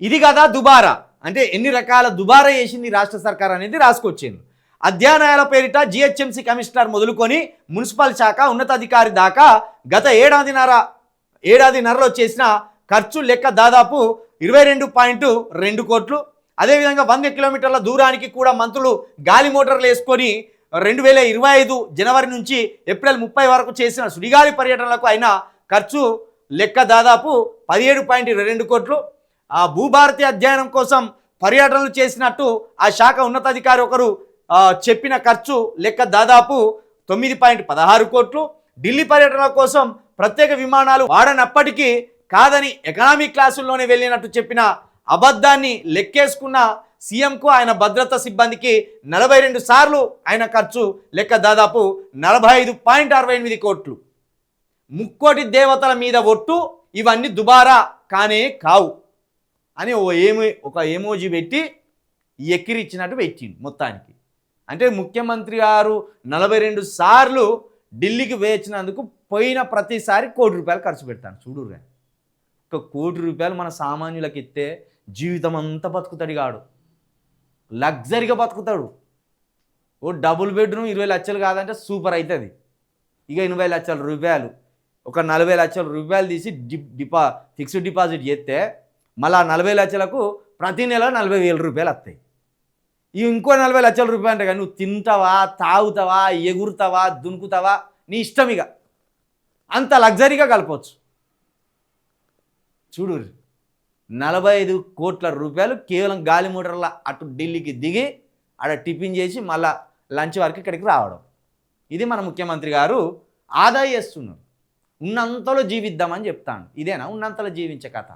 ఇది కదా దుబారా. అంటే ఎన్ని రకాల దుబారా చేసింది రాష్ట్ర సర్కార్ అనేది రాసుకొచ్చింది. అధ్యయనాల పేరిట జిహెచ్ఎంసీ కమిషనర్ మొదలుకొని మున్సిపల్ శాఖ ఉన్నతాధికారి దాకా గత ఏడాదిన్నర ఏడాదిన్నరలో చేసిన ఖర్చు లెక్క దాదాపు ఇరవై రెండు పాయింట్ రెండు కోట్లు. అదేవిధంగా వంద కిలోమీటర్ల దూరానికి కూడా మంత్రులు గాలి మోటార్లు వేసుకొని రెండు వేల ఇరవై ఐదు జనవరి నుంచి ఏప్రిల్ ముప్పై వరకు చేసిన సుడిగాలి పర్యటనలకు అయిన ఖర్చు లెక్క దాదాపు పదిహేడు పాయింట్ ఇరవై రెండు కోట్లు. ఆ భూభారతి అధ్యయనం కోసం పర్యటనలు చేసినట్టు ఆ శాఖ ఉన్నతాధికారి ఒకరు చెప్పిన ఖర్చు లెక్క దాదాపు తొమ్మిది పాయింట్ పదహారు కోట్లు. ఢిల్లీ పర్యటన కోసం ప్రత్యేక విమానాలు వాడనప్పటికీ కాదని ఎకనామిక్ క్లాసుల్లోనే వెళ్ళినట్టు చెప్పిన అబద్ధాన్ని లెక్కేసుకున్న సీఎంకు ఆయన భద్రతా సిబ్బందికి నలభై రెండు సార్లు ఆయన ఖర్చు లెక్క దాదాపు నలభై ఐదు పాయింట్ అరవై ఎనిమిది కోట్లు. ముక్కోటి దేవతల మీద ఒట్టు ఇవన్నీ దుబారా కానే కావు. అని ఓ ఏమి ఒక ఏమోజీ పెట్టి ఎక్కిరిచ్చినట్టు పెట్టిండు మొత్తానికి. అంటే ముఖ్యమంత్రి గారు నలభై రెండు సార్లు ఢిల్లీకి వేచినందుకు పోయిన ప్రతిసారి కోటి రూపాయలు ఖర్చు పెడతాను చూడురా ఒక కోటి రూపాయలు మన సామాన్యులకు ఇస్తే జీవితం అంతా బతుకుతాడు కాడు లగ్జరీగా బతుకుతాడు. ఓ డబుల్ బెడ్రూమ్ ఇరవై లక్షలు కాదంటే సూపర్ అవుతుంది ఇక ఎనభై లక్షల రూపాయలు ఒక నలభై లక్షల రూపాయలు తీసి డి- డిపా ఫిక్స్డ్ డిపాజిట్ చేస్తే మళ్ళీ నలభై లక్షలకు ప్రతి నెల నలభై వేల రూపాయలు వస్తాయి. ఇవి ఇంకో నలభై లక్షల రూపాయలు అంటే కానీ నువ్వు తింటావా తాగుతావా ఎగురుతావా దునుకుతావా నీ ఇష్టం ఇక. అంత లగ్జరీగా కలపవచ్చు చూడు నలభై ఐదు కోట్ల రూపాయలు కేవలం గాలి మోటార్ల అటు ఢిల్లీకి దిగి ఆడ టిఫిన్ చేసి మళ్ళా లంచ్ వరకు ఇక్కడికి రావడం. ఇది మన ముఖ్యమంత్రి గారు ఆదా చేస్తున్నారు. ఉన్నంతలో జీవిద్దామని చెప్తాను. ఇదేనా? ఉన్నంతలో జీవించే కథ.